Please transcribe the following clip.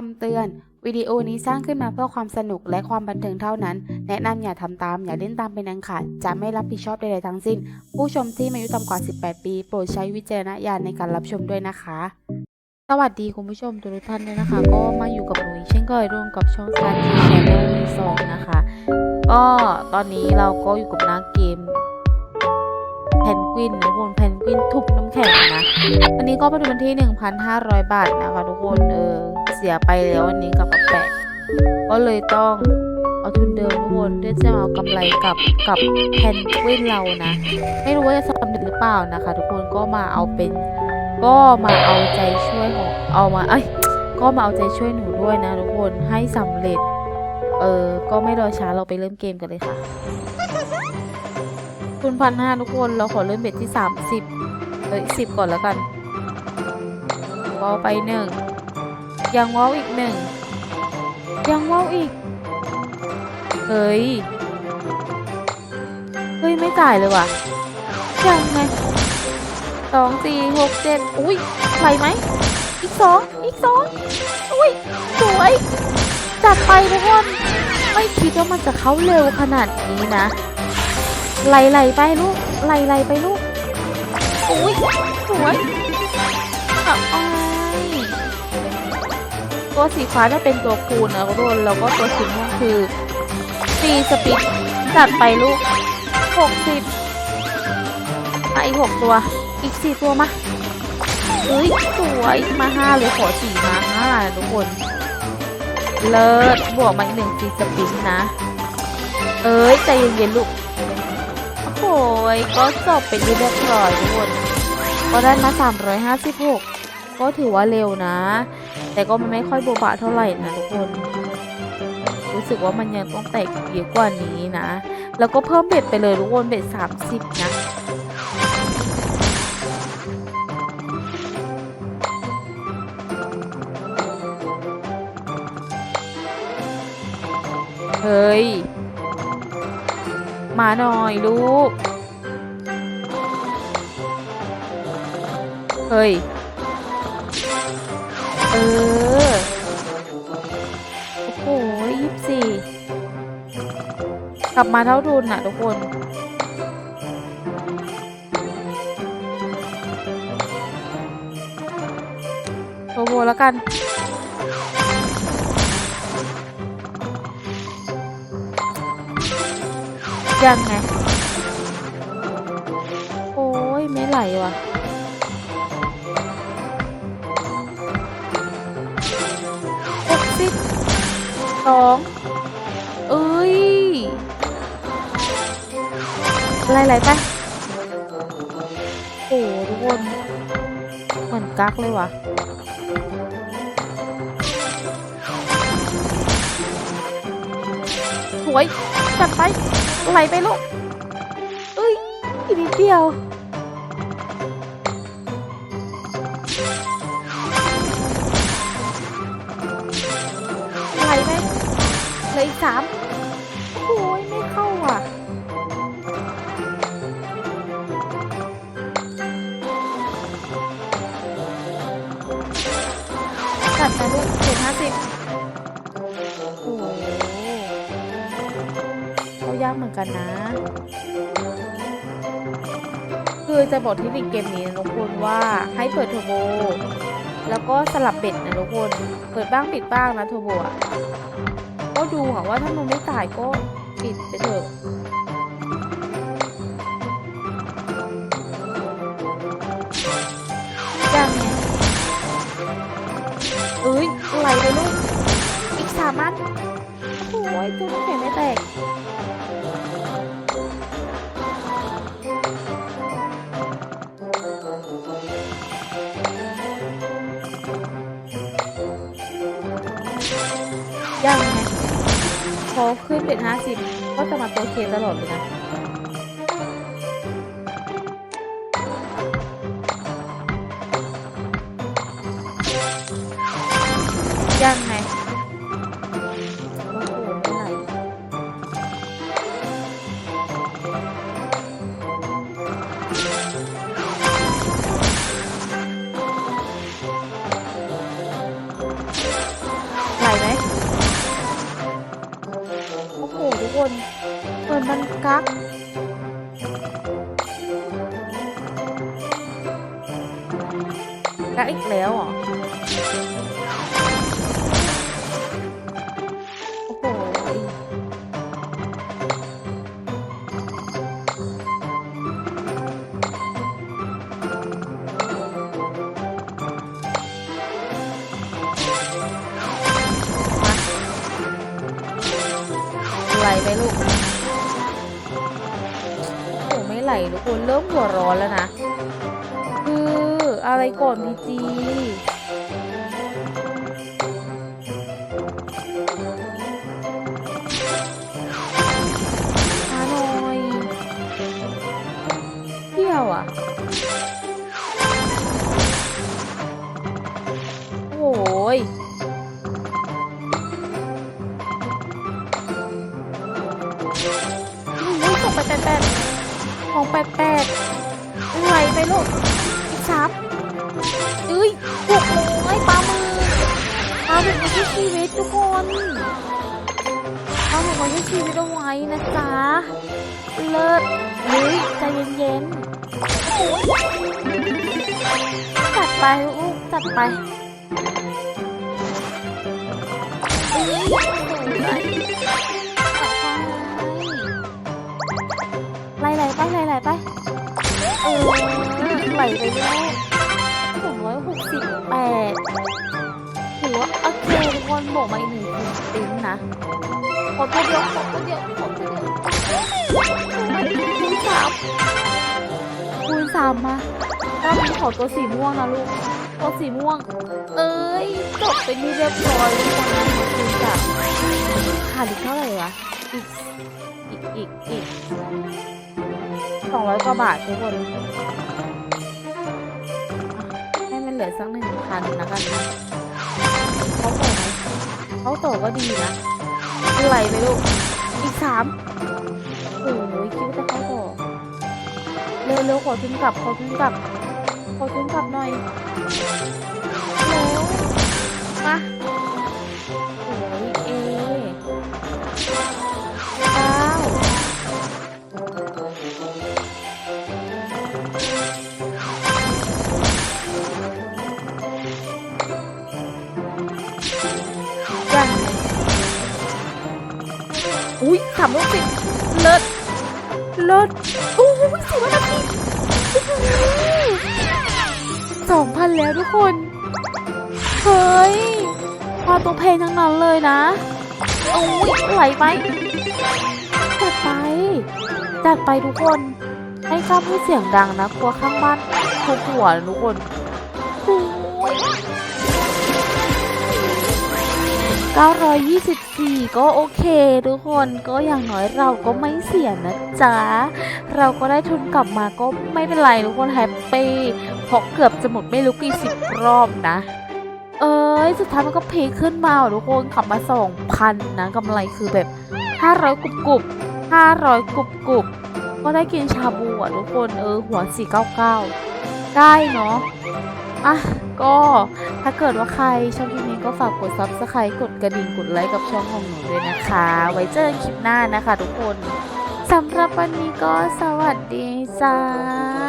คำเตือน วิดีโอนี้สร้างขึ้นมาเพื่อความสนุกและความบันเทิงเท่านั้น แนะนำอย่าทำตาม อย่าเล่นตามเป็นอันขาดจะไม่รับผิดชอบใดๆทั้งสิ้น ผู้ชมที่มีอายุต่ำกว่า 18 ปี โปรดใช้วิจารณญาณในการรับชมด้วยนะคะ สวัสดีคุณผู้ชมทุกท่านด้วยนะคะ ก็มาอยู่กับหนูอีกเช่นเคยร่วมกับช่องซันทีแชนแนลมือสองนะคะ ก็ตอนนี้เราก็อยู่กับหน้าเกมแพนกวินนะทุกคนแพนกวินทุบน้ำแข็งนะ อันนี้ก็เป็นวันที่ 1,500 บาทนะคะทุกคนเออ เสียไปแล้ววันนี้กับแปะก็เลยต้องเอาทุนเดิมทุกคนเพื่อจะเอากำไรกับกับแพนกวินเรานะ ไม่รู้ว่าจะสำเร็จหรือเปล่านะคะ ทุกคนก็มาเอาเป็น ก็มาเอาใจช่วยของเอามาเอ้ยก็มาเอาใจช่วยหนูด้วยนะ ทุกคนให้สำเร็จ เออก็ไม่รอช้าเราไปเริ่มเกมกันเลยค่ะคุณพันห้าทุกคนเราขอเริ่มเบ็ดที่สามสิบเอ้ยสิบก่อนแล้วกันวอไปหนึ่ง ยังวอลอีกหนึ่ง ยังวอลอีก เฮ้ย เฮ้ย ไม่จ่ายเลยว่ะยังไงสองสี่หกเจ็ดอุ้ยไหวไหม อีกสองอีกสองอุ้ย สวย จัดไปทุกคน ไม่คิดว่ามันจะเข้าเร็วขนาดนี้นะ ไหลไหลไปลูกไหลไหลไปลูกอุ้ย สวยอะอ้าย ตัวสีฟ้าจะเป็นตัวคูณนะทุกคนแล้วก็ตัวสีม่วงคือฟีสปิดจัดไปลูกหกสิบมาอีกหกตัว อีกสี่ตัวมาเฮ้ยสวยมาห้าเลยขอสี่มาห้าทุกคน เลิศบวกมาอีกหนึ่งฟีสปินนะ เอ้ยใจเย็นๆลูกโอ้ยก็จบเป็นที่เรียบร้อยทุกคน ก็ได้มา 356 ก็ถือว่าเร็วนะ แต่ก็มันไม่ค่อยโบบะเท่าไหร่นะทุกคน รู้สึกว่ามันยังต้องแตกเยอะกว่านี้นะ แล้วก็เพิ่มเบ็ดไปเลยทุกคนเบ็ด30นะเฮ้ย มาหน่อยลูก เฮ้ย ออ โอ้โหยี่สิบสี่กลับมาเท่าทุนน่ะทุกคน โทโบแล้วกันยังไง โอ้ยไม่ไหลว่ะ สองเอ้ยไหลๆไปโอ้ทุกคนเหมือนกักเลยว่ะสวยจัดไปไหลไปลูกเอ้ยอีกนิดเดียว เลืออีกสามโอ้ยไม่เข้าอะจัดไปลูกเจ็ดห้าสิบโอ้โหเขายากเหมือนกันนะ คือจะบอกเที่นิคเกมนี้นะทุกคนว่าให้เปิดเทอร์โบแล้วก็สลับเบ็ดนะทุกคน เปิดบ้างปิดบ้างนะเทอร์โบอะ ก็ดูค่ะว่าถ้ามันไม่จ่ายก็ปิดไปเถอะยังไงเอ้ยไหลไปลูก อีกสามอันโอ้ยตัวน้ำแข็งไม่แตกยังไง พอขึ้นเป็นห้าสิบก็จะมาตัวเคตลอดเลยนะยังไง นเหมือนมันกักกักอีกแล้วอะ โอ้ไม่ไหลทุกคนเริ่มหัวร้อนแล้วนะคืออะไรก่อนพีจีมาหน่อยเที่ยวอะ ดแปดไหลไปลูกอีกสามเอ้ยหกร้อยปลาหมึกปลาหมึกไม่ใช่ชีวิตทุกคนปลาหมึกไม่ใช่ชีวิตเอาไว้นะจ๊ะ เลิศเฮ้ยใจเย็นๆจัดไปลูกจัดไปเอ้ยสวย ไปไหลไปหลไปเออไหลไปแล้วสองร้อยหกสิบแปดถือว่าโอเคทุกคนบอกมาอีกหนึ่งติ้นนะขอตัวเดียวขอตัวเดียวขอตัวเดียวคูณสามคูณสามมารอบนี้ขอตัวสีม่วงนะลูกตัวสีม่วง เอ้ยจบเป็นที่เรียบร้อยทุกคนะคูณสาขาดอีกเท่าไหร่วะ อีก อีก อีก อีกสองร้อยกว่าบาททุกคน ให้มันเหลือสักหนึ่งพันนะกันนะเขาโตไหมเขาโตก็ดีนะไหลไปลูกอีกสามโอ้ยคิดว่าจะเขาโตเร็วเร็วขอทุนกลับขอทุนกลับขอทุนกลับหน่อยเร็วมา อุ้ยสามร้อยสิบเลิศเลิศโอ้ยสี่ร้อยสิบสองพันแล้วทุกคน เฮ้ยพาตัวเพลงทั้งนั้นเลยนะโอ้ยไหลไปจัดไปจัดไปทุกคน ให้ข้ามพูดเสียงดังนะกลัวข้างบ้านทุกหัวทุกคน 924 ก็โอเคทุกคนก็อย่างน้อยเราก็ไม่เสียนะจ๊ะ เราก็ได้ทุนกลับมาก็ไม่เป็นไรทุกคนแฮปปี้เพราะเกือบจะหมดไม่รู้กี่สิบรอบนะ เอ้ยสุดท้ายมันก็เพลขึ้นมาทุกคนขับมา2,000นะกำไรคือแบบ 500กรุบกรุบ500กรุบกรุบก็ได้กินชาบูอะทุกคนเออหัว 499 ได้เนาะ อะก็ถ้าเกิดว่าใครชอบคลิปนี้ก็ฝากกด subscribe กดกระดิ่งกดไลค์กับช่องของหนูด้วยนะคะ ไว้เจอกันคลิปหน้านะคะทุกคนสำหรับวันนี้ก็สวัสดีจ้า